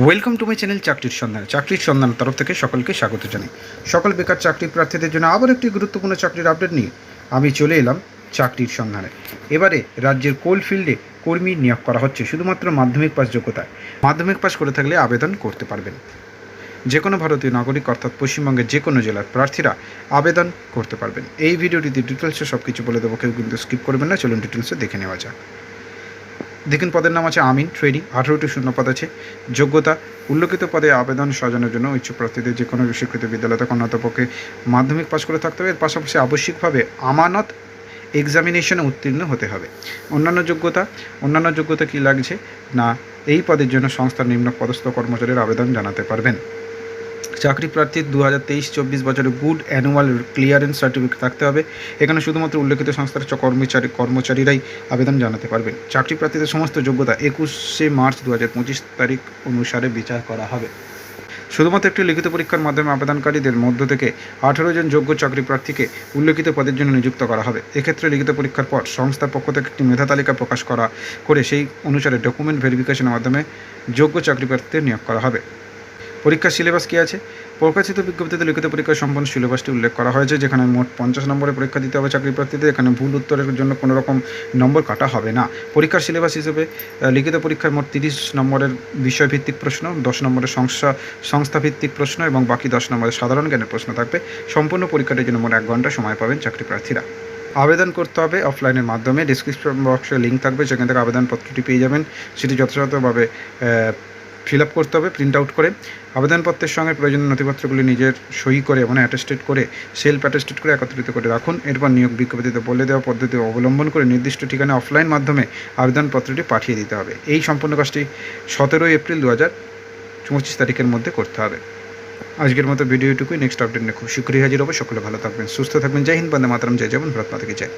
Welcome to my channel চাকরির সন্ধান চাকরির সন্ধান তরফ থেকে সকলকে স্বাগত জানাই। সকল বেকার চাকরি প্রার্থীদের জন্য আবার একটি গুরুত্বপূর্ণ চাকরির আপডেট নিয়ে আমি চলে এলাম চাকরির সন্ধানে এবারে রাজ্যের কোল ফিল্ডে কর্মী নিয়োগ করা হচ্ছে শুধুমাত্র মাধ্যমিক পাস যোগ্যতায়। মাধ্যমিক পাস করে থাকলে আবেদন করতে পারবেন। যে কোনো ভারতীয় নাগরিক অর্থাৎ পশ্চিমবঙ্গের যে কোনো জেলার প্রার্থীরা আবেদন করতে পারবেন। এই ভিডিওটিতে ডিটেলসে সব কিছু বলে দেবো, কেউ কিন্তু স্কিপ করবেন না। চলুন ডিটেলসে দেখে নেওয়া যাক। দেখুন পদের নাম আছে আমিন ট্রেডি আঠারোটি শূন্য পদ আছে যোগ্যতা। উল্লেখিত পদে আবেদন সাজানোর জন্য ইচ্ছুক প্রার্থীদের যে কোনো স্বীকৃত বিদ্যালয় থেকে অন্যতপক্ষে মাধ্যমিক পাশ করে থাকতে হবে। এর পাশাপাশি আবশ্যিকভাবে আমানত এক্সামিনেশনে উত্তীর্ণ হতে হবে। অন্যান্য যোগ্যতা অন্যান্য যোগ্যতা কী লাগছে? না, এই পদের জন্য সংস্থার নিম্ন পদস্থ কর্মচারীর আবেদন জানাতে পারবেন। চাকরি প্রার্থীর দু হাজার তেইশ, চব্বিশ বছরের গুড অ্যানুয়াল ক্লিয়ারেন্স সার্টিফিকেট থাকতে হবে। এখানে শুধুমাত্র উল্লেখিত সংস্থার কর্মচারী কর্মচারীরাই আবেদন জানাতে পারবেন। চাকরি প্রার্থীদের সমস্ত যোগ্যতা একুশে মার্চ দু হাজার পঁচিশ তারিখ অনুসারে বিচার করা হবে। শুধুমাত্র একটি লিখিত পরীক্ষার মাধ্যমে আবেদনকারীদের মধ্য থেকে আঠেরো জন যোগ্য চাকরি প্রার্থীকে উল্লেখিত পদের জন্য নিযুক্ত করা হবে। এক্ষেত্রে লিখিত পরীক্ষার পর সংস্থার পক্ষ থেকে একটি মেধা তালিকা প্রকাশ করা করে সেই অনুসারে ডকুমেন্ট ভেরিফিকেশনের মাধ্যমে যোগ্য চাকরি প্রার্থীদের নিয়োগ করা হবে। পরীক্ষার সিলেবাস কী আছে? প্রকাশিত বিজ্ঞপ্তিতে লিখিত পরীক্ষার সম্পন্ন সিলেবাসটি উল্লেখ করা হয়েছে, যেখানে মোট পঞ্চাশ নম্বরে পরীক্ষা দিতে হবে চাকরি প্রার্থীদের, এখানে ভুল উত্তরের জন্য কোনো রকম নম্বর কাটা হবে না। পরীক্ষার সিলেবাস হিসেবে লিখিত পরীক্ষায় মোট তিরিশ নম্বরের বিষয়ভিত্তিক প্রশ্ন, দশ নম্বরের সংস্থা, সংস্থাভিত্তিক প্রশ্ন এবং বাকি দশ নম্বরের সাধারণ জ্ঞানের প্রশ্ন থাকবে। সম্পূর্ণ পরীক্ষাটির জন্য মোট এক ঘণ্টা সময় পাবেন চাকরি প্রার্থীরা। আবেদন করতে হবে অফলাইনের মাধ্যমে। ডিসক্রিপশন বক্সে লিঙ্ক থাকবে সেখান থেকে আবেদনপত্রটি পেয়ে যাবেন। সেটি যথাযথভাবে ফিল আপ করতে হবে প্রিন্ট আউট করে। আবেদনপত্রের সঙ্গে প্রয়োজনীয় নথিপত্রগুলি নিজের সই করে মানে অ্যাটেস্টেড করে সেলফ অ্যাটেস্টেড করে একত্রিত করে রাখুন। এরপর নিয়োগ বিজ্ঞপ্তিতে বলে দেওয়া পদ্ধতি অবলম্বন করে নির্দিষ্ট ঠিকানা অফলাইন মাধ্যমে আবেদনপত্রটি পাঠিয়ে দিতে হবে। এই সম্পূর্ণ কাজটি সতেরোই এপ্রিল দু হাজার পঁচিশ তারিখের মধ্যে করতে হবে। আজকের মতো ভিডিওটুকুই নেক্সট আপডেট নিয়ে খুব শীঘ্রই হাজির হবে। সকলে ভালো থাকবেন, সুস্থ থাকবেন। জয় হিন্দ, বন্দে মাতরম, জয় জবন ভারত মাতাকে জয়।